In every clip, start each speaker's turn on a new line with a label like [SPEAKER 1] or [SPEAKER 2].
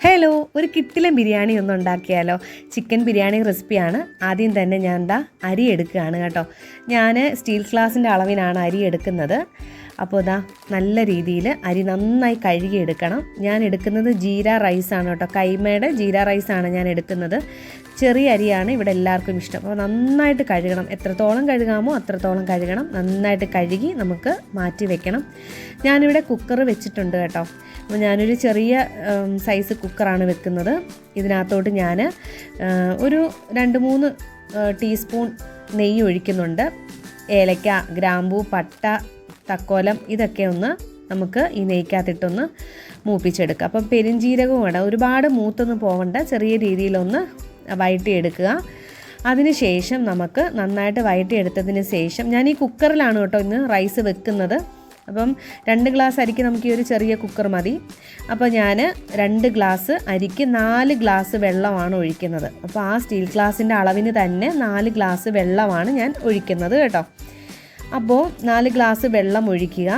[SPEAKER 1] Hello ഒരു കിട്ടിലൻ ബിരിയാണി ഒന്ന് ഉണ്ടാക്കിയാലോ? ചിക്കൻ ബിരിയാണി റെസിപ്പിയാണ്. ആദ്യം തന്നെ ഞാൻ എന്താ അരി എടുക്കുകയാണ് കേട്ടോ. ഞാൻ സ്റ്റീൽ ഗ്ലാസിന്റെ അളവിനാണ് അരി എടുക്കുന്നത്. അപ്പോൾ ഇതാ നല്ല രീതിയിൽ അരി നന്നായി കഴുകിയെടുക്കണം. ഞാൻ എടുക്കുന്നത് ജീര റൈസാണ് കേട്ടോ. കൈമയുടെ ജീര റൈസാണ് ഞാൻ എടുക്കുന്നത്. ചെറിയ അരിയാണ് ഇവിടെ എല്ലാവർക്കും ഇഷ്ടം. അപ്പോൾ നന്നായിട്ട് കഴുകണം. എത്രത്തോളം കഴുകാമോ അത്രത്തോളം കഴുകണം. നന്നായിട്ട് കഴുകി നമുക്ക് മാറ്റി വെക്കണം. ഞാനിവിടെ കുക്കർ വെച്ചിട്ടുണ്ട് കേട്ടോ. അപ്പോൾ ഞാനൊരു ചെറിയ സൈസ് കുക്കറാണ് വെക്കുന്നത്. ഇതിനകത്തോട്ട് ഞാൻ ഒരു രണ്ട് മൂന്ന് ടീസ്പൂൺ നെയ്യ് ഒഴിക്കുന്നുണ്ട്. ഏലക്ക ഗ്രാമ്പൂ പട്ട തക്കോലം ഇതൊക്കെ ഒന്ന് നമുക്ക് ഈ നെയ്ക്കകത്തിട്ടൊന്ന് മൂപ്പിച്ചെടുക്കുക അപ്പം പെരിഞ്ജീരകവും ഇടാം. ഒരുപാട് മൂത്തൊന്നും പോകണ്ട ചെറിയ രീതിയിലൊന്ന് വഴറ്റിയെടുക്കുക അതിനുശേഷം നമുക്ക് നന്നായിട്ട് വഴറ്റിയെടുത്തതിന് ശേഷം ഞാൻ ഈ കുക്കറിലാണ് കേട്ടോ ഇന്ന് റൈസ് വെക്കുന്നത്. അപ്പം രണ്ട് ഗ്ലാസ് അരിക്ക് നമുക്ക് ഈ ഒരു ചെറിയ കുക്കർ മതി. അപ്പോൾ ഞാൻ രണ്ട് ഗ്ലാസ് അരിക്ക് നാല് ഗ്ലാസ് വെള്ളമാണ് ഒഴിക്കുന്നത്. അപ്പോൾ ആ സ്റ്റീൽ ഗ്ലാസിന്റെ അളവിന് തന്നെ നാല് ഗ്ലാസ് വെള്ളമാണ് ഞാൻ ഒഴിക്കുന്നത് കേട്ടോ. അപ്പോൾ നാല് ഗ്ലാസ് വെള്ളം ഒഴിക്കുക.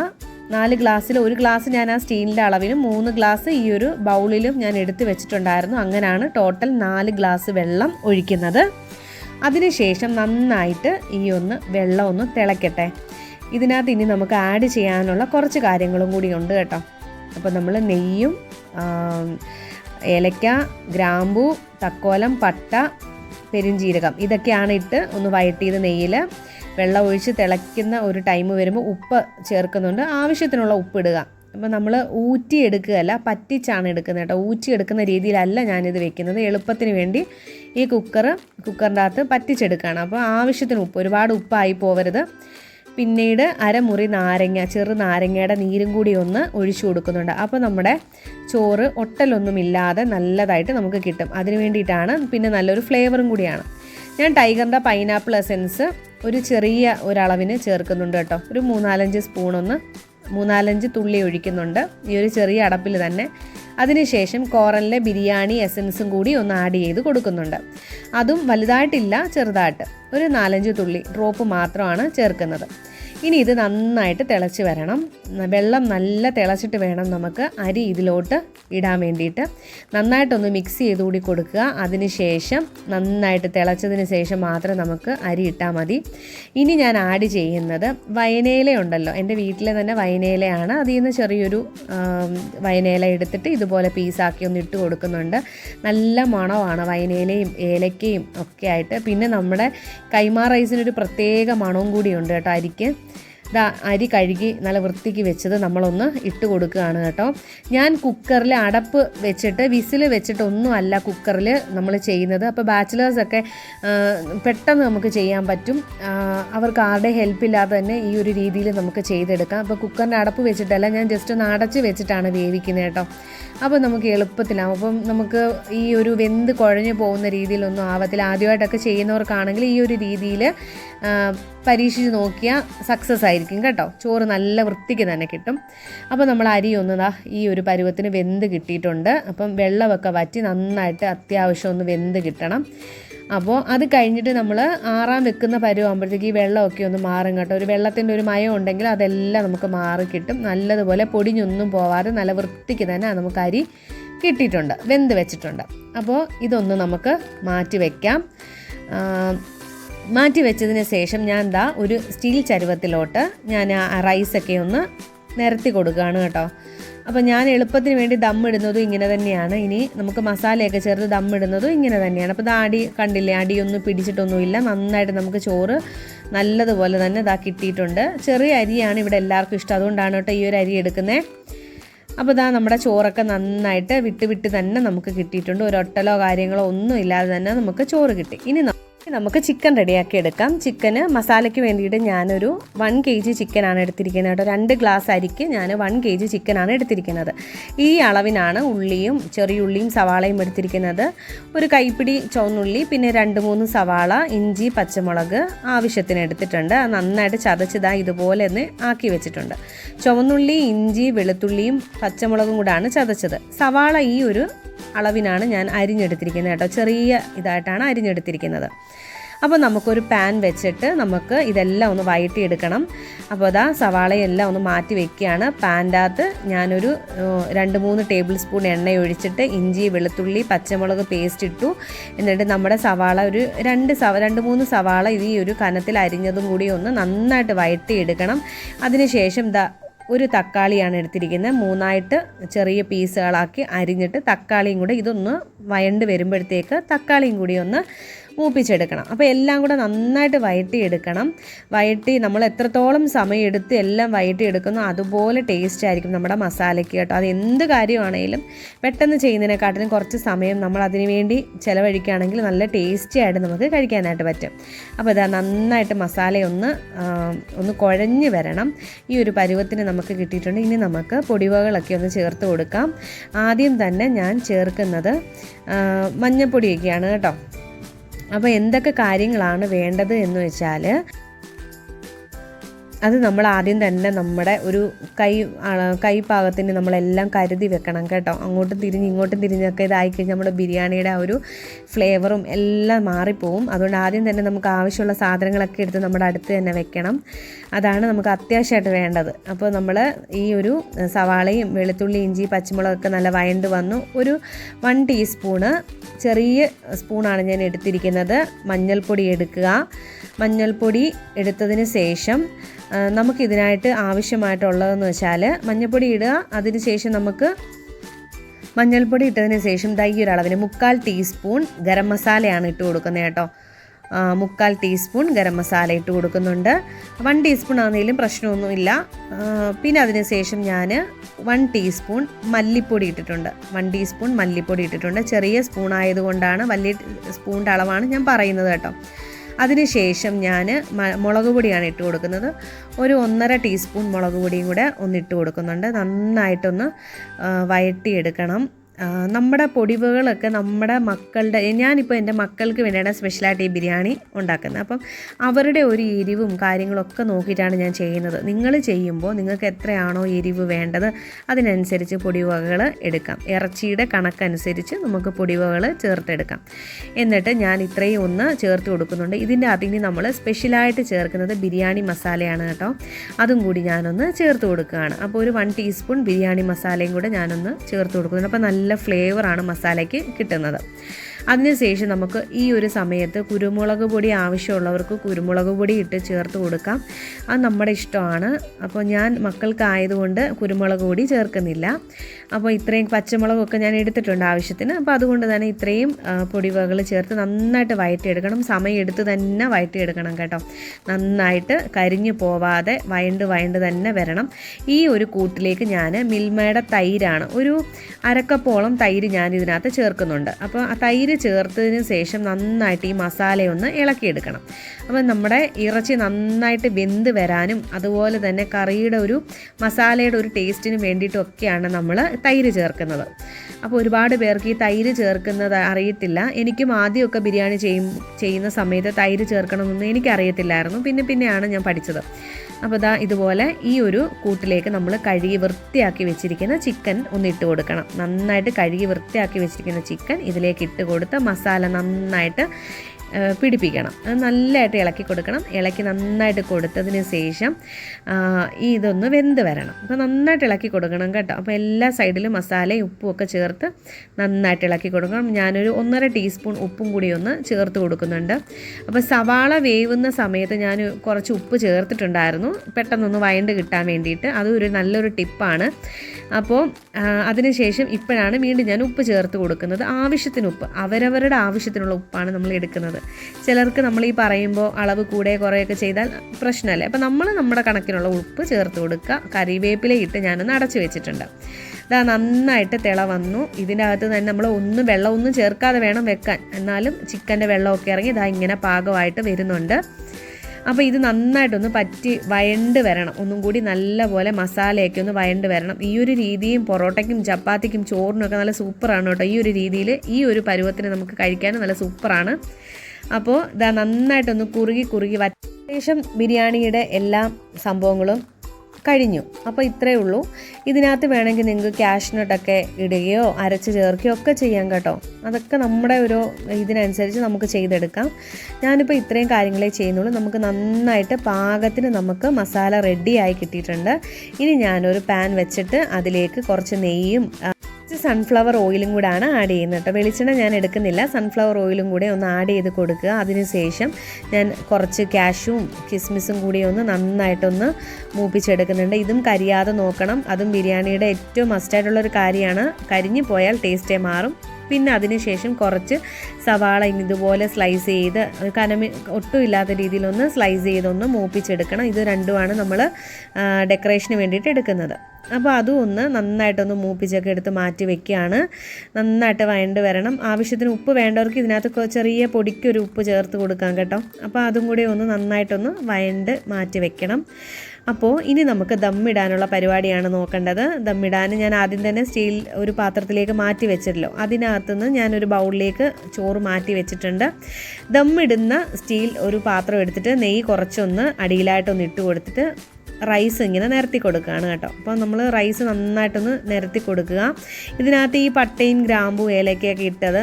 [SPEAKER 1] നാല് ഗ്ലാസ്സിൽ ഒരു ഗ്ലാസ് ഞാൻ ആ സ്റ്റീലിന്റെ അളവിലും മൂന്ന് ഗ്ലാസ് ഈ ഒരു ബൗളിലും ഞാൻ എടുത്ത് വെച്ചിട്ടുണ്ടായിരുന്നു. അങ്ങനെയാണ് ടോട്ടൽ നാല് ഗ്ലാസ് വെള്ളം ഒഴിക്കുന്നത്. അതിനുശേഷം നന്നായിട്ട് ഈ ഒന്ന് വെള്ളം ഒന്ന് തിളയ്ക്കട്ടെ ഇതിനകത്ത് ഇനി നമുക്ക് ആഡ് ചെയ്യാനുള്ള കുറച്ച് കാര്യങ്ങളും കൂടി ഉണ്ട് കേട്ടോ. അപ്പോൾ നമ്മൾ നെയ്യും ഏലക്ക ഗ്രാമ്പൂ തക്കോലം പട്ട പെരുംജീരകം ഇതൊക്കെയാണ് ഇട്ട് ഒന്ന് വയറ്റിയത് നെയ്യിൽ വെള്ളം ഒഴിച്ച് തിളയ്ക്കുന്ന ഒരു ടൈം വരുമ്പോൾ ഉപ്പ് ചേർക്കുന്നുണ്ട്. ആവശ്യത്തിനുള്ള ഉപ്പ് ഇടുക. അപ്പോൾ നമ്മൾ ഊറ്റി എടുക്കുകയല്ല പറ്റിച്ചാണ് എടുക്കുന്നത് കേട്ടോ. ഊറ്റി എടുക്കുന്ന രീതിയിലല്ല ഞാനിത് വെക്കുന്നത്. എളുപ്പത്തിന് വേണ്ടി ഈ കുക്കർ കുക്കറിന്റെ അകത്ത് പറ്റിച്ചെടുക്കുകയാണ്. അപ്പോൾ ആവശ്യത്തിന് ഉപ്പ് ഒരുപാട് ഉപ്പായി പോവരുത്. പിന്നീട് അരമുറി നാരങ്ങ ചെറു നാരങ്ങയുടെ നീരും കൂടി ഒന്ന് ഒഴിച്ചു കൊടുക്കുന്നുണ്ട്. അപ്പോൾ നമ്മുടെ ചോറ് ഒട്ടലൊന്നുമില്ലാതെ നല്ലതായിട്ട് നമുക്ക് കിട്ടും. അതിന് വേണ്ടിയിട്ടാണ് പിന്നെ നല്ലൊരു ഫ്ലേവറും കൂടിയാണ്. ഞാൻ ടൈഗറിന്റെ പൈനാപ്പിൾ എസെൻസ് ഒരു ചെറിയ ഒരളവിന് ചേർക്കുന്നുണ്ട് കേട്ടോ. ഒരു മൂന്നാലഞ്ച് സ്പൂണൊന്ന് മൂന്നാലഞ്ച് തുള്ളി ഒഴിക്കുന്നുണ്ട്. ഈ ഒരു ചെറിയ അടപ്പിൽ തന്നെ. അതിനുശേഷം കോറലിലെ ബിരിയാണി എസൻസും കൂടി ഒന്ന് ആഡ് ചെയ്ത് കൊടുക്കുന്നുണ്ട്. അതും വലുതായിട്ടില്ല ചെറുതായിട്ട്. ഒരു നാലഞ്ച് തുള്ളി ഡ്രോപ്പ് മാത്രമാണ് ചേർക്കുന്നത്. ഇനി ഇത് നന്നായിട്ട് തിളച്ച് വരണം. വെള്ളം നല്ല തിളച്ചിട്ട് വേണം നമുക്ക് അരി ഇതിലോട്ട് ഇടാൻ വേണ്ടിയിട്ട്. നന്നായിട്ടൊന്ന് മിക്സ് ചെയ്ത് കൂടി കൊടുക്കുക അതിനുശേഷം നന്നായിട്ട് തിളച്ചതിന് ശേഷം മാത്രം നമുക്ക് അരി ഇട്ടാൽ മതി. ഇനി ഞാൻ ആഡ് ചെയ്യുന്നത് വയനയില ഉണ്ടല്ലോ എന്റെ വീട്ടിലെ തന്നെ വയനയിലയാണ് അതിൽ നിന്ന് ചെറിയൊരു വയനേല എടുത്തിട്ട് ഇതുപോലെ പീസാക്കി ഒന്ന് ഇട്ട് കൊടുക്കുന്നുണ്ട്. നല്ല മണമാണ് വയനയിലയും ഏലക്കയും ഒക്കെ ആയിട്ട്. പിന്നെ നമ്മുടെ കൈമാ റൈസിനൊരു പ്രത്യേക മണവും കൂടിയുണ്ട് കേട്ടോ അരിക്ക്. ദാ അരി കഴുകി നല്ല വൃത്തിക്ക് വെച്ചത് നമ്മളൊന്ന് ഇട്ട് കൊടുക്കുകയാണ് കേട്ടോ. ഞാൻ കുക്കറിൽ അടപ്പ് വെച്ചിട്ട് വിസിൽ വെച്ചിട്ടൊന്നും അല്ല കുക്കറിൽ നമ്മൾ ചെയ്യുന്നത്. അപ്പോൾ ബാച്ചിലേഴ്സൊക്കെ പെട്ടെന്ന് നമുക്ക് ചെയ്യാൻ പറ്റും. അവർക്ക് ആരുടെ ഹെൽപ്പ് ഇല്ലാതെ തന്നെ ഈ ഒരു രീതിയിൽ നമുക്ക് ചെയ്തെടുക്കാം. അപ്പോൾ കുക്കറിന്റെ അടപ്പ് വെച്ചിട്ടല്ല ഞാൻ ജസ്റ്റ് ഒന്ന് അടച്ച് വെച്ചിട്ടാണ് വേവിക്കുന്നത് കേട്ടോ. അപ്പോൾ നമുക്ക് എളുപ്പത്തിലാവും. അപ്പം നമുക്ക് ഈ ഒരു വെന്ത് കുഴഞ്ഞു പോകുന്ന രീതിയിലൊന്നും ആവത്തില്ല. ആദ്യമായിട്ടൊക്കെ ചെയ്യുന്നവർക്കാണെങ്കിൽ ഈ ഒരു രീതിയിൽ പരീക്ഷിച്ച് നോക്കിയാൽ സക്സസ് ആയിരിക്കും കേട്ടോ. ചോറ് നല്ല വൃത്തിക്ക് തന്നെ കിട്ടും. അപ്പോൾ നമ്മൾ അരി ഒന്ന് ദാ ഈ ഒരു പരുവത്തിന് വെന്ത് കിട്ടിയിട്ടുണ്ട്. അപ്പം വെള്ളമൊക്കെ വറ്റി നന്നായിട്ട് അത്യാവശ്യം ഒന്ന് വെന്ത് കിട്ടണം. അപ്പോൾ അത് കഴിഞ്ഞിട്ട് നമ്മൾ ആറാൻ വെക്കുന്ന പരുവാകുമ്പോഴത്തേക്ക് ഈ വെള്ളമൊക്കെ ഒന്ന് മാറും കേട്ടോ. ഒരു വെള്ളത്തിന്റെ ഒരു മയം ഉണ്ടെങ്കിൽ അതെല്ലാം നമുക്ക് മാറി കിട്ടും. നല്ലതുപോലെ പൊടിഞ്ഞൊന്നും പോവാതെ നല്ല വൃത്തിക്ക് തന്നെ നമുക്ക് അരി കിട്ടിയിട്ടുണ്ട്. വെന്ത് വെച്ചിട്ടുണ്ട്. അപ്പോൾ ഇതൊന്ന് നമുക്ക് മാറ്റി വയ്ക്കാം മാറ്റി വെച്ചതിന് ശേഷം ഞാൻ എന്താ ഒരു സ്റ്റീൽ ചരുവത്തിലോട്ട് ഞാൻ ആ റൈസൊക്കെ ഒന്ന് നിരത്തി കൊടുക്കുകയാണ് കേട്ടോ. അപ്പോൾ ഞാൻ എളുപ്പത്തിന് വേണ്ടി ദം ഇടുന്നതും ഇങ്ങനെ തന്നെയാണ്. ഇനി നമുക്ക് മസാലയൊക്കെ ചേർത്ത് ദം ഇടുന്നതും ഇങ്ങനെ തന്നെയാണ്. അപ്പോൾ ഇത് അടി കണ്ടില്ലേ അടിയൊന്നും പിടിച്ചിട്ടൊന്നുമില്ല. നന്നായിട്ട് നമുക്ക് ചോറ് നല്ലതുപോലെ തന്നെ ഇതാ കിട്ടിയിട്ടുണ്ട്. ചെറിയ അരിയാണ് ഇവിടെ എല്ലാവർക്കും ഇഷ്ടം. അതുകൊണ്ടാണ് കേട്ടോ ഈ ഒരു അരി എടുക്കുന്നത് അപ്പോൾ ഇതാ നമ്മുടെ ചോറൊക്കെ നന്നായിട്ട് വിട്ട് വിട്ട് തന്നെ നമുക്ക് കിട്ടിയിട്ടുണ്ട്. ഒരു കാര്യങ്ങളോ ഒന്നും ഇല്ലാതെ തന്നെ നമുക്ക് ചോറ് കിട്ടി. ഇനി നമുക്ക് ചിക്കൻ റെഡിയാക്കി എടുക്കാം. ചിക്കന് മസാലയ്ക്ക് വേണ്ടിയിട്ട് ഞാനൊരു വൺ കെ ജി ചിക്കനാണ് എടുത്തിരിക്കുന്നത് കേട്ടോ. രണ്ട് ഗ്ലാസ് അരിക്ക് ഞാൻ വൺ കെ ജി ചിക്കനാണ് എടുത്തിരിക്കുന്നത്. ഈ അളവിനാണ് ഉള്ളിയും ചെറിയ ഉള്ളിയും സവാളയും എടുത്തിരിക്കുന്നത്. ഒരു കൈപ്പിടി ചുവന്നുള്ളി പിന്നെ രണ്ട് മൂന്ന് സവാള ഇഞ്ചി പച്ചമുളക് ആവശ്യത്തിന് എടുത്തിട്ടുണ്ട്. നന്നായിട്ട് ചതച്ചിതാ ഇതുപോലെ ഒന്ന് ആക്കി വെച്ചിട്ടുണ്ട്. ചുവന്നുള്ളി ഇഞ്ചി വെളുത്തുള്ളിയും പച്ചമുളകും കൂടാണ് ചതച്ചത്. സവാള ഈ ഒരു അളവിനാണ് ഞാൻ അരിഞ്ഞെടുത്തിരിക്കുന്നത് കേട്ടോ. ചെറിയ ഇതായിട്ടാണ് അരിഞ്ഞെടുത്തിരിക്കുന്നത്. അപ്പോൾ നമുക്കൊരു പാൻ വെച്ചിട്ട് നമുക്ക് ഇതെല്ലാം ഒന്ന് വഴറ്റിയെടുക്കണം അപ്പോൾ അതാ സവാളയെല്ലാം ഒന്ന് മാറ്റി വെക്കുകയാണ്. പാന്റെ അകത്ത് ഞാനൊരു രണ്ട് മൂന്ന് ടേബിൾ സ്പൂൺ എണ്ണ ഒഴിച്ചിട്ട് ഇഞ്ചി വെളുത്തുള്ളി പച്ചമുളക് പേസ്റ്റ് ഇട്ടു. എന്നിട്ട് നമ്മുടെ സവാള ഒരു രണ്ട് സവ രണ്ട് മൂന്ന് സവാള ഇത് ഈ ഒരു കനത്തിൽ അരിഞ്ഞതും കൂടി ഒന്ന് നന്നായിട്ട് വഴറ്റിയെടുക്കണം അതിനുശേഷം ദാ ഒരു തക്കാളിയാണ് എടുത്തിരിക്കുന്നത്. മൂന്നായിട്ട് ചെറിയ പീസുകളാക്കി അരിഞ്ഞിട്ട് തക്കാളിയും കൂടി ഇതൊന്ന് വയണ്ട് വരുമ്പോഴത്തേക്ക് തക്കാളിയും കൂടി ഒന്ന് മൂപ്പിച്ചെടുക്കണം. അപ്പോൾ എല്ലാം കൂടെ നന്നായിട്ട് വഴറ്റിയെടുക്കണം വയറ്റി നമ്മൾ എത്രത്തോളം സമയം എടുത്ത് എല്ലാം വഴറ്റിയെടുക്കുന്നോ അതുപോലെ ടേസ്റ്റ് ആയിരിക്കും നമ്മുടെ മസാലയ്ക്ക് കേട്ടോ. അത് എന്ത് കാര്യമാണെങ്കിലും പെട്ടെന്ന് ചെയ്യുന്നതിനെക്കാട്ടിലും കുറച്ച് സമയം നമ്മൾ അതിന് വേണ്ടി ചിലവഴിക്കുകയാണെങ്കിൽ നല്ല ടേസ്റ്റി ആയിട്ട് നമുക്ക് കഴിക്കാനായിട്ട് പറ്റും. അപ്പോൾ ഇതാ നന്നായിട്ട് മസാലയൊന്ന് ഒന്ന് കുഴഞ്ഞ് വരണം. ഈ ഒരു പരുവത്തിന് നമുക്ക് കിട്ടിയിട്ടുണ്ട്. ഇനി നമുക്ക് പൊടിവകളൊക്കെ ഒന്ന് ചേർത്ത് കൊടുക്കാം. ആദ്യം തന്നെ ഞാൻ ചേർക്കുന്നത് മഞ്ഞപ്പൊടിയൊക്കെയാണ് കേട്ടോ. അപ്പോൾ എന്തൊക്കെ കാര്യങ്ങളാണ് വേണ്ടത് എന്ന് വെച്ചാൽ അത് നമ്മൾ ആദ്യം തന്നെ നമ്മുടെ ഒരു കൈ കൈ പാകത്തിന് നമ്മളെല്ലാം കരുതി വെക്കണം കേട്ടോ. അങ്ങോട്ടും തിരിഞ്ഞ് ഇങ്ങോട്ടും തിരിഞ്ഞൊക്കെ ഇതായി കഴിഞ്ഞാൽ നമ്മുടെ ബിരിയാണിയുടെ ആ ഒരു ഫ്ലേവറും എല്ലാം മാറിപ്പോവും. അതുകൊണ്ട് ആദ്യം തന്നെ നമുക്ക് ആവശ്യമുള്ള സാധനങ്ങളൊക്കെ എടുത്ത് നമ്മുടെ അടുത്ത് തന്നെ വെക്കണം. അതാണ് നമുക്ക് അത്യാവശ്യമായിട്ട് വേണ്ടത്. അപ്പോൾ നമ്മൾ ഈ ഒരു സവാളയും വെളുത്തുള്ളി ഇഞ്ചി പച്ചമുളകൊക്കെ നല്ല വയണ്ട് വന്നു. ഒരു വൺ ടീസ്പൂണ് ചെറിയ സ്പൂണാണ് ഞാൻ എടുത്തിരിക്കുന്നത്. മഞ്ഞൾപ്പൊടി എടുക്കുക. മഞ്ഞൾപ്പൊടി എടുത്തതിന് ശേഷം നമുക്കിതിനായിട്ട് ആവശ്യമായിട്ടുള്ളതെന്ന് വെച്ചാൽ മഞ്ഞൾപ്പൊടി ഇടുക അതിന് ശേഷം നമുക്ക് മഞ്ഞൾപ്പൊടി ഇട്ടതിന് ശേഷം ദൈ ഒരളവിന് മുക്കാൽ ടീസ്പൂൺ ഗരം മസാലയാണ് ഇട്ട് കൊടുക്കുന്നത് കേട്ടോ. മുക്കാൽ ടീസ്പൂൺ ഗരം മസാല ഇട്ട് കൊടുക്കുന്നുണ്ട്. വൺ ടീസ്പൂൺ ആണെങ്കിലും പ്രശ്നമൊന്നുമില്ല. പിന്നെ അതിന് ശേഷം ഞാൻ വൺ ടീസ്പൂൺ മല്ലിപ്പൊടി ഇട്ടിട്ടുണ്ട്. വൺ ടീസ്പൂൺ മല്ലിപ്പൊടി ഇട്ടിട്ടുണ്ട്. ചെറിയ സ്പൂൺ ആയതുകൊണ്ടാണ് വലിയ സ്പൂണിന്റെ അളവാണ് ഞാൻ പറയുന്നത് കേട്ടോ. അതിനുശേഷം ഞാൻ മുളക് പൊടിയാണ് ഇട്ട് കൊടുക്കുന്നത്. ഒരു ഒന്നര ടീസ്പൂൺ മുളക് പൊടിയും കൂടെ ഒന്ന് ഇട്ട് കൊടുക്കുന്നുണ്ട്. നന്നായിട്ടൊന്ന് വഴറ്റിയെടുക്കണം. നമ്മുടെ പൊടിവുകളൊക്കെ നമ്മുടെ മക്കളുടെ ഞാനിപ്പോൾ എന്റെ മക്കൾക്ക് വേണ്ടിയാണ് സ്പെഷ്യലായിട്ട് ഈ ബിരിയാണി ഉണ്ടാക്കുന്നത്. അപ്പം അവരുടെ ഒരു എരിവും കാര്യങ്ങളൊക്കെ നോക്കിയിട്ടാണ് ഞാൻ ചെയ്യുന്നത്. നിങ്ങൾ ചെയ്യുമ്പോൾ നിങ്ങൾക്ക് എത്രയാണോ എരിവ് വേണ്ടത് അതിനനുസരിച്ച് പൊടിവകകൾ എടുക്കാം. ഇറച്ചിയുടെ കണക്കനുസരിച്ച് നമുക്ക് പൊടിവകകൾ ചേർത്തെടുക്കാം. എന്നിട്ട് ഞാൻ ഇത്രയും ഒന്ന് ചേർത്ത് കൊടുക്കുന്നുണ്ട്. ഇതിന്റെ അതിന് നമ്മൾ സ്പെഷ്യലായിട്ട് ചേർക്കുന്നത് ബിരിയാണി മസാലയാണ് കേട്ടോ. അതും കൂടി ഞാനൊന്ന് ചേർത്ത് കൊടുക്കുകയാണ്. അപ്പോൾ ഒരു വൺ ടീസ്പൂൺ ബിരിയാണി മസാലയും കൂടെ ഞാനൊന്ന് ചേർത്ത് കൊടുക്കുന്നുണ്ട്. അപ്പോൾ നല്ല ഫ്ലേവറാണ് മസാലയ്ക്ക് കിട്ടുന്നത്. അതിനുശേഷം നമുക്ക് ഈ ഒരു സമയത്ത് കുരുമുളക് പൊടി ആവശ്യമുള്ളവർക്ക് കുരുമുളക് പൊടി ഇട്ട് ചേർത്ത് കൊടുക്കാം. അത് നമ്മുടെ ഇഷ്ടമാണ്. അപ്പോൾ ഞാൻ മക്കൾക്കായതുകൊണ്ട് കുരുമുളക് പൊടി ചേർക്കുന്നില്ല. അപ്പോൾ ഇത്രയും പച്ചമുളകൊക്കെ ഞാൻ എടുത്തിട്ടുണ്ട് ആവശ്യത്തിന്. അപ്പോൾ അതുകൊണ്ട് തന്നെ ഇത്രയും പൊടിവകൾ ചേർത്ത് നന്നായിട്ട് വയറ്റിയെടുക്കണം. സമയം എടുത്ത് തന്നെ വയറ്റിയെടുക്കണം കേട്ടോ. നന്നായിട്ട് കരിഞ്ഞു പോവാതെ വയണ്ട് വയണ്ട് തന്നെ വരണം. ഈ ഒരു കൂട്ടിലേക്ക് ഞാൻ മിൽമയുടെ തൈരാണ്. ഒരു അരക്കപ്പോളം തൈര് ഞാൻ ഇതിനകത്ത് ചേർക്കുന്നുണ്ട്. അപ്പോൾ ആ തൈര് ചേർത്തതിന് ശേഷം നന്നായിട്ട് ഈ മസാലയൊന്ന് ഇളക്കിയെടുക്കണം. അപ്പം നമ്മുടെ ഇറച്ചി നന്നായിട്ട് വെന്ത് വരാനും അതുപോലെ തന്നെ കറിയുടെ ഒരു മസാലയുടെ ഒരു ടേസ്റ്റിനും വേണ്ടിയിട്ടൊക്കെയാണ് നമ്മൾ തൈര് ചേർക്കുന്നത്. അപ്പോൾ ഒരുപാട് പേർക്ക് ഈ തൈര് ചേർക്കുന്നത് അറിയത്തില്ല. എനിക്കും ആദ്യമൊക്കെ ബിരിയാണി ചെയ്യും ചെയ്യുന്ന സമയത്ത് തൈര് ചേർക്കണമെന്ന് എനിക്കറിയത്തില്ലായിരുന്നു. പിന്നെ പിന്നെയാണ് ഞാൻ പഠിച്ചത്. അപ്പോൾ ദാ ഇതുപോലെ ഈ ഒരു കൂട്ടിലേക്ക് നമ്മൾ കഴുകി വൃത്തിയാക്കി വെച്ചിരിക്കുന്ന ചിക്കൻ ഒന്ന് ഇട്ട് കൊടുക്കണം. നന്നായിട്ട് കഴുകി വൃത്തിയാക്കി വെച്ചിരിക്കുന്ന ചിക്കൻ ഇതിലേക്ക് ഇട്ട് കൊടുത്ത് മസാല നന്നായിട്ട് പിടിപ്പിക്കണം. അത് നല്ലതായിട്ട് ഇളക്കി കൊടുക്കണം. ഇളക്കി നന്നായിട്ട് കൊടുത്തതിന് ശേഷം ഇതൊന്ന് വെന്ത് വരണം. അപ്പോൾ നന്നായിട്ട് ഇളക്കി കൊടുക്കണം കേട്ടോ. അപ്പോൾ എല്ലാ സൈഡിലും മസാലയും ഉപ്പും ഒക്കെ ചേർത്ത് നന്നായിട്ട് ഇളക്കി കൊടുക്കണം. ഞാനൊരു ഒന്നര ടീസ്പൂൺ ഉപ്പും കൂടി ഒന്ന് ചേർത്ത് കൊടുക്കുന്നുണ്ട്. അപ്പോൾ സവാള വേവുന്ന സമയത്ത് ഞാൻ കുറച്ച് ഉപ്പ് ചേർത്തിട്ടുണ്ടായിരുന്നു. പെട്ടെന്നൊന്ന് വയണ്ട് കിട്ടാൻ വേണ്ടിയിട്ട്. അതും ഒരു നല്ലൊരു ടിപ്പാണ്. അപ്പോൾ അതിനുശേഷം ഇപ്പോഴാണ് വീണ്ടും ഞാൻ ഉപ്പ് ചേർത്ത് കൊടുക്കുന്നത്. ആവശ്യത്തിന് ഉപ്പ്. അവരവരുടെ ആവശ്യത്തിനുള്ള ഉപ്പാണ് നമ്മൾ എടുക്കുന്നത്. ചിലർക്ക് നമ്മൾ ഈ പറയുമ്പോൾ അളവ് കൂടെ കുറേയൊക്കെ ചെയ്താൽ പ്രശ്നമല്ലേ? അപ്പോൾ നമ്മൾ നമ്മുടെ കണക്കിനുള്ള ഉപ്പ് ചേർത്ത് കൊടുക്കുക. കറിവേപ്പില ഇട്ട് ഞാനൊന്ന് അടച്ചു വെച്ചിട്ടുണ്ട്. ഇതാ നന്നായിട്ട് തിള വന്നു. ഇതിനകത്ത് തന്നെ നമ്മൾ ഒന്നും വെള്ളം ഒന്നും ചേർക്കാതെ വേണം വെക്കാൻ. എന്നാലും ചിക്കന്റെ വെള്ളമൊക്കെ ഇറങ്ങി ഇതാ ഇങ്ങനെ പാകമായിട്ട് വരുന്നുണ്ട്. അപ്പോൾ ഇത് നന്നായിട്ടൊന്ന് പറ്റി വയണ്ട് വരണം. ഒന്നും കൂടി നല്ലപോലെ മസാലയൊക്കെ ഒന്ന് വയണ്ട് വരണം. ഈ ഒരു രീതിയും പൊറോട്ടയ്ക്കും ചപ്പാത്തിക്കും ചോറിനൊക്കെ നല്ല സൂപ്പറാണ് കേട്ടോ. ഈ ഒരു രീതിയിൽ ഈ ഒരു പരുവത്തിന് നമുക്ക് കഴിക്കാനും നല്ല സൂപ്പറാണ്. അപ്പോൾ ഇതാ നന്നായിട്ടൊന്ന് കുറുകി കുറുകി വറ്റ ശേഷം ബിരിയാണിയുടെ എല്ലാ സംഭവങ്ങളും കഴിഞ്ഞു. അപ്പോൾ ഇത്രയേ ഉള്ളൂ. ഇതിനകത്ത് വേണമെങ്കിൽ നിങ്ങൾക്ക് ക്യാഷ്നട്ടൊക്കെ ഇടുകയോ അരച്ച് ചേർക്കുകയോ ഒക്കെ ചെയ്യാം കേട്ടോ. അതൊക്കെ നമ്മുടെ ഒരു ഇതിനനുസരിച്ച് നമുക്ക് ചെയ്തെടുക്കാം. ഞാനിപ്പോൾ ഇത്രയും കാര്യങ്ങളെ ചെയ്യുന്നുള്ളൂ. നമുക്ക് നന്നായിട്ട് പാകത്തിന് നമുക്ക് മസാല റെഡിയായി കിട്ടിയിട്ടുണ്ട്. ഇനി ഞാനൊരു പാൻ വെച്ചിട്ട് അതിലേക്ക് കുറച്ച് നെയ്യും കുറച്ച് സൺഫ്ലവർ ഓയിലും കൂടാണ് ആഡ് ചെയ്യുന്നത് കേട്ടോ. വെളിച്ചെണ്ണ ഞാൻ എടുക്കുന്നില്ല. സൺഫ്ലവർ ഓയിലും കൂടെ ഒന്ന് ആഡ് ചെയ്ത് കൊടുക്കുക. അതിനുശേഷം ഞാൻ കുറച്ച് ക്യാഷും കിസ്മിസും കൂടി ഒന്ന് നന്നായിട്ടൊന്ന് മൂപ്പിച്ചെടുക്കുന്നുണ്ട്. ഇതും കരിയാതെ നോക്കണം. അതും ബിരിയാണിയുടെ ഏറ്റവും മസ്റ്റായിട്ടുള്ള ഒരു കാര്യമാണ്. കരിഞ്ഞു പോയാൽ ടേസ്റ്റേ മാറും. പിന്നെ അതിനുശേഷം കുറച്ച് സവാള ഇതുപോലെ സ്ലൈസ് ചെയ്ത് കനമി ഒട്ടും ഇല്ലാത്ത രീതിയിലൊന്ന് സ്ലൈസ് ചെയ്തൊന്ന് മൂപ്പിച്ചെടുക്കണം. ഇത് രണ്ടുമാണ് നമ്മൾ ഡെക്കറേഷന് വേണ്ടിയിട്ട് എടുക്കുന്നത്. അപ്പോൾ അതും ഒന്ന് നന്നായിട്ടൊന്ന് മൂപ്പിച്ചൊക്കെ എടുത്ത് മാറ്റി വെക്കുകയാണ്. നന്നായിട്ട് വഴണ്ട് വരണം. ആവശ്യത്തിന് ഉപ്പ് വേണ്ടവർക്ക് ഇതിനകത്ത് ചെറിയ പൊടിക്കൊരു ഉപ്പ് ചേർത്ത് കൊടുക്കാം കേട്ടോ. അപ്പോൾ അതും കൂടി ഒന്ന് നന്നായിട്ടൊന്ന് വഴണ്ട് മാറ്റി വെക്കണം. അപ്പോൾ ഇനി നമുക്ക് ദമ്മിടാനുള്ള പരിപാടിയാണ് നോക്കേണ്ടത്. ദമ്മിടാൻ ഞാൻ ആദ്യം തന്നെ സ്റ്റീൽ ഒരു പാത്രത്തിലേക്ക് മാറ്റി വെച്ചല്ലോ അതിനകത്തുനിന്ന് ഞാനൊരു ബൗളിലേക്ക് ചോറ് മാറ്റി വെച്ചിട്ടുണ്ട്. ദമ്മിടുന്ന സ്റ്റീൽ ഒരു പാത്രം എടുത്തിട്ട് നെയ്യ് കുറച്ചൊന്ന് അടിയിലായിട്ടൊന്ന് ഇട്ട് കൊടുത്തിട്ട് റൈസ് ഇങ്ങനെ നിരത്തി കൊടുക്കുകയാണ് കേട്ടോ. അപ്പോൾ നമ്മൾ റൈസ് നന്നായിട്ടൊന്ന് നിരത്തി കൊടുക്കുക. ഇതിനകത്ത് ഈ പട്ടയും ഗ്രാമ്പു ഏലക്കയൊക്കെ ഇട്ടത്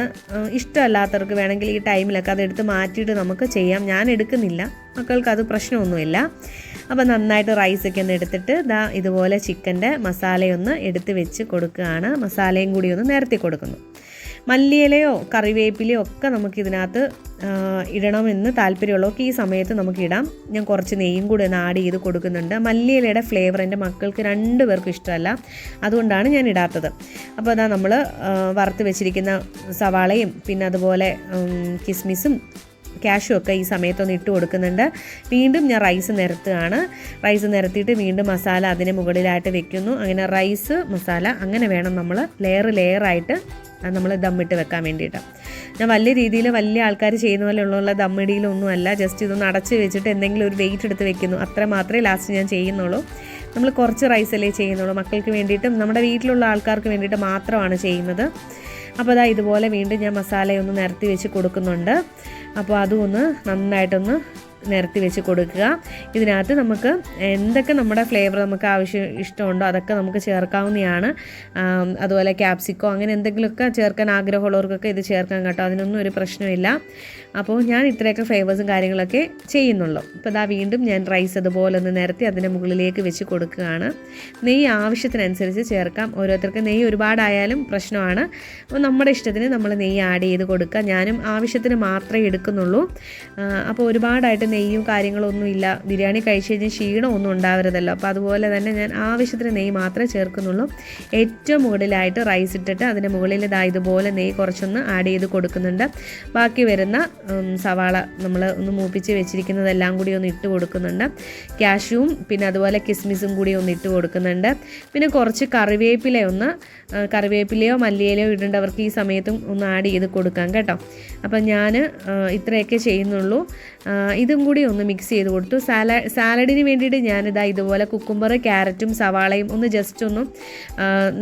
[SPEAKER 1] ഇഷ്ടമല്ലാത്തവർക്ക് വേണമെങ്കിൽ ഈ ടൈമിലൊക്കെ അത് എടുത്ത് മാറ്റിയിട്ട് നമുക്ക് ചെയ്യാം. ഞാൻ എടുക്കുന്നില്ല. മക്കൾക്ക് അത് പ്രശ്നമൊന്നുമില്ല. അപ്പോൾ നന്നായിട്ട് റൈസൊക്കെ ഒന്ന് എടുത്തിട്ട് ദാ ഇതുപോലെ ചിക്കന്റെ മസാലയൊന്ന് എടുത്ത് വെച്ച് കൊടുക്കുകയാണ്. മസാലയും കൂടി ഒന്ന് നിരത്തി കൊടുക്കുന്നു. മല്ലിയിലയോ കറിവേപ്പിലയോ ഒക്കെ നമുക്ക് ഇതിനകത്ത് ഇടണമെന്ന് താല്പര്യമുള്ളവർക്ക് ഈ സമയത്ത് നമുക്ക് ഇടാം. ഞാൻ കുറച്ച് നെയ്യും കൂടി ഒന്ന് ആഡ് ചെയ്ത് കൊടുക്കുന്നുണ്ട്. മല്ലിയിലയുടെ ഫ്ലേവർ എന്റെ മക്കൾക്ക് രണ്ട് പേർക്കും ഇഷ്ടമല്ല. അതുകൊണ്ടാണ് ഞാൻ ഇടാത്തത്. അപ്പോൾ അതാ നമ്മൾ വറുത്ത് വെച്ചിരിക്കുന്ന സവാളയും പിന്നെ അതുപോലെ കിസ്മിസും ക്യാഷും ഒക്കെ ഈ സമയത്തൊന്ന് ഇട്ട് കൊടുക്കുന്നുണ്ട്. വീണ്ടും ഞാൻ റൈസ് നിരത്തുകയാണ്. റൈസ് നിരത്തിയിട്ട് വീണ്ടും മസാല അതിന് മുകളിലായിട്ട് വെക്കുന്നു. അങ്ങനെ റൈസ് മസാല അങ്ങനെ വേണം നമ്മൾ ലെയർ ലെയറായിട്ട് നമ്മൾ ദമ്മിട്ട് വെക്കാൻ വേണ്ടിയിട്ട്. ഞാൻ വലിയ രീതിയിൽ വലിയ ആൾക്കാർ ചെയ്യുന്ന പോലെ ഉള്ള ദമ്മിടിയിലൊന്നും അല്ല ജസ്റ്റ് ഇതൊന്ന് അടച്ച് വെച്ചിട്ട് എന്തെങ്കിലും ഒരു വെയിറ്റ് എടുത്ത് വെക്കുന്നു. അത്ര മാത്രമേ ലാസ്റ്റ് ഞാൻ ചെയ്യുന്നുള്ളൂ. നമ്മൾ കുറച്ച് റൈസല്ലേ ചെയ്യുന്നുള്ളൂ. മക്കൾക്ക് വേണ്ടിയിട്ടും നമ്മുടെ വീട്ടിലുള്ള ആൾക്കാർക്ക് വേണ്ടിയിട്ട് മാത്രമാണ് ചെയ്യുന്നത്. അപ്പോൾ അതാ ഇതുപോലെ വീണ്ടും ഞാൻ മസാലയൊന്ന് നിരത്തി വെച്ച് കൊടുക്കുന്നുണ്ട്. അപ്പോൾ അതും ഒന്ന് നന്നായിട്ടൊന്ന് നിരത്തി വെച്ച് കൊടുക്കുക. ഇതിനകത്ത് നമുക്ക് എന്തൊക്കെ നമ്മുടെ ഫ്ലേവർ നമുക്ക് ആവശ്യം ഇഷ്ടമുണ്ടോ അതൊക്കെ നമുക്ക് ചേർക്കാവുന്നതാണ്. അതുപോലെ ക്യാപ്സിക്കോ അങ്ങനെ എന്തെങ്കിലുമൊക്കെ ചേർക്കാൻ ആഗ്രഹമുള്ളവർക്കൊക്കെ ഇത് ചേർക്കാൻ കേട്ടോ. അതിനൊന്നും ഒരു പ്രശ്നമില്ല. അപ്പോൾ ഞാൻ ഇത്രയൊക്കെ ഫ്ലേവേഴ്സും കാര്യങ്ങളൊക്കെ ചെയ്യുന്നുള്ളൂ. ഇപ്പോൾ ഇതാ വീണ്ടും ഞാൻ റൈസ് അതുപോലെ ഒന്ന് നിരത്തി അതിന്റെ മുകളിലേക്ക് വെച്ച് കൊടുക്കുകയാണ്. നെയ്യ് ആവശ്യത്തിനനുസരിച്ച് ചേർക്കാം. ഓരോരുത്തർക്ക് നെയ്യ് ഒരുപാടായാലും പ്രശ്നമാണ്. അപ്പോൾ നമ്മുടെ ഇഷ്ടത്തിന് നമ്മൾ നെയ്യ് ആഡ് ചെയ്ത് കൊടുക്കുക. ഞാനും ആവശ്യത്തിന് മാത്രമേ എടുക്കുന്നുള്ളൂ. അപ്പോൾ ഒരുപാടായിട്ട് നെയ്യും കാര്യങ്ങളും ഒന്നും ഇല്ല. ബിരിയാണി കഴിച്ച് കഴിഞ്ഞാൽ ക്ഷീണമൊന്നും ഉണ്ടാവരുതല്ലോ. അപ്പോൾ അതുപോലെ തന്നെ ഞാൻ ആവശ്യത്തിന് നെയ്യ് മാത്രമേ ചേർക്കുന്നുള്ളൂ. ഏറ്റവും മുകളിലായിട്ട് റൈസ് ഇട്ടിട്ട് അതിന്റെ മുകളിൽ ഇതാ ഇതുപോലെ നെയ്യ് കുറച്ചൊന്ന് ആഡ് ചെയ്ത് കൊടുക്കുന്നുണ്ട്. ബാക്കി വരുന്ന സവാള നമ്മൾ ഒന്ന് മൂപ്പിച്ച് വെച്ചിരിക്കുന്നതെല്ലാം കൂടി ഒന്ന് ഇട്ട് കൊടുക്കുന്നുണ്ട്. ക്യാഷ്യൂവും പിന്നെ അതുപോലെ കിസ്മിസും കൂടി ഒന്ന് ഇട്ട് കൊടുക്കുന്നുണ്ട്. പിന്നെ കുറച്ച് കറിവേപ്പില ഒന്ന് കറിവേപ്പിലയോ മല്ലിയിലയോ ഇടേണ്ടവർക്ക് ഈ സമയത്തും ഒന്ന് ആഡ് ചെയ്ത് കൊടുക്കാം കേട്ടോ. അപ്പം ഞാൻ ഇത്രയൊക്കെ ചെയ്യുന്നുള്ളൂ. ആ, ഇതും കൂടി ഒന്ന് മിക്സ് ചെയ്ത് കൊടുത്തു. സാല സാലഡിന് വേണ്ടിയിട്ട് ഞാനിതാ ഇതുപോലെ കുക്കുംബർ ക്യാരറ്റും സവാളയും ഒന്ന് ജസ്റ്റ് ഒന്ന്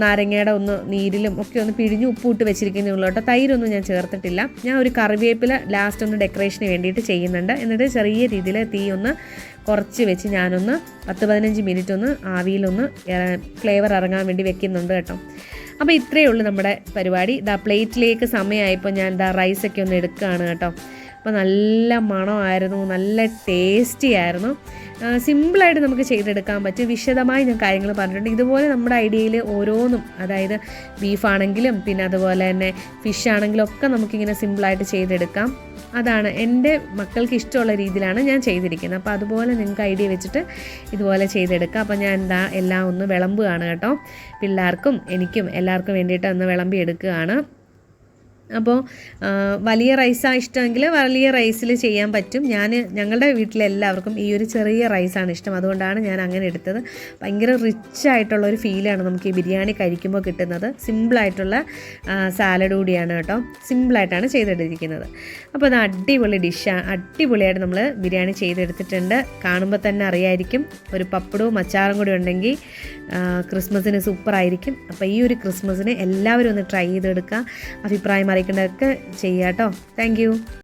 [SPEAKER 1] നാരങ്ങയുടെ ഒന്ന് നീരിലും ഒക്കെ ഒന്ന് പിഴിഞ്ഞ് ഉപ്പിട്ട് വെച്ചിരിക്കുന്നേ ഉള്ളൂ കേട്ടോ. തൈരൊന്നും ഞാൻ ചേർത്തിട്ടില്ല. ഞാൻ ഒരു കറിവേപ്പില ലാസ്റ്റ് ഒന്ന് ഡെക്കറേഷന് വേണ്ടിയിട്ട് ചെയ്യുന്നുണ്ട്. എന്നിട്ട് ചെറിയ രീതിയിൽ തീ ഒന്ന് കുറച്ച് വെച്ച് ഞാനൊന്ന് പത്ത് പതിനഞ്ച് മിനിറ്റ് ഒന്ന് ആവിയിലൊന്ന് ഫ്ലേവർ ഇറങ്ങാൻ വേണ്ടി വെക്കുന്നുണ്ട് കേട്ടോ. അപ്പോൾ ഇത്രയേ ഉള്ളൂ നമ്മുടെ പരിപാടി. ഇതാ പ്ലേറ്റിലേക്ക് സമയമായപ്പോൾ ഞാൻ ഇതാ റൈസൊക്കെ ഒന്ന് എടുക്കുകയാണ് കേട്ടോ. അപ്പോൾ നല്ല മണമായിരുന്നു നല്ല ടേസ്റ്റി ആയിരുന്നു. സിമ്പിളായിട്ട് നമുക്ക് ചെയ്തെടുക്കാൻ പറ്റും. വിശദമായി ഞാൻ കാര്യങ്ങൾ പറഞ്ഞിട്ടുണ്ട്. ഇതുപോലെ നമ്മുടെ ഐഡിയയിൽ ഓരോന്നും അതായത് ബീഫാണെങ്കിലും പിന്നെ അതുപോലെ തന്നെ ഫിഷ് ആണെങ്കിലും ഒക്കെ നമുക്കിങ്ങനെ സിമ്പിളായിട്ട് ചെയ്തെടുക്കാം. അതാണ് എന്റെ മക്കൾക്ക് ഇഷ്ടമുള്ള രീതിയിലാണ് ഞാൻ ചെയ്തിരിക്കുന്നത്. അപ്പോൾ അതുപോലെ നിങ്ങൾക്ക് ഐഡിയ വെച്ചിട്ട് ഇതുപോലെ ചെയ്തെടുക്കാം. അപ്പോൾ ഞാൻ എന്താ എല്ലാം ഒന്ന് വിളമ്പുകയാണ് കേട്ടോ. പിള്ളേർക്കും എനിക്കും എല്ലാവർക്കും വേണ്ടിയിട്ട് ഒന്ന് വിളമ്പി എടുക്കുകയാണ് അപ്പോൾ വലിയ റൈസാണ് ഇഷ്ടമെങ്കിൽ വലിയ റൈസിൽ ചെയ്യാൻ പറ്റും. ഞാൻ ഞങ്ങളുടെ വീട്ടിലെല്ലാവർക്കും ഈ ഒരു ചെറിയ റൈസാണ് ഇഷ്ടം. അതുകൊണ്ടാണ് ഞാൻ അങ്ങനെ എടുത്തത്. ഭയങ്കര റിച്ച് ആയിട്ടുള്ള ഒരു ഫീലാണ് നമുക്ക് ഈ ബിരിയാണി കഴിക്കുമ്പോൾ കിട്ടുന്നത്. സിമ്പിളായിട്ടുള്ള സാലഡ് കൂടിയാണ് കേട്ടോ. സിമ്പിളായിട്ടാണ് ചെയ്തെടുത്തിരിക്കുന്നത് അപ്പോൾ അത് അടിപൊളി ഡിഷാണ് അടിപൊളിയായിട്ട് നമ്മൾ ബിരിയാണി ചെയ്തെടുത്തിട്ടുണ്ട്. കാണുമ്പോൾ തന്നെ അറിയായിരിക്കും. ഒരു പപ്പടവും അച്ചാറും കൂടി ഉണ്ടെങ്കിൽ ക്രിസ്മസിന് സൂപ്പറായിരിക്കും. അപ്പോൾ ഈ ഒരു ക്രിസ്മസിന് എല്ലാവരും ഒന്ന് ട്രൈ ചെയ്തെടുക്കുക. അഭിപ്രായം അറിയിക്കേണ്ടതൊക്കെ ചെയ്യാം കേട്ടോ താങ്ക്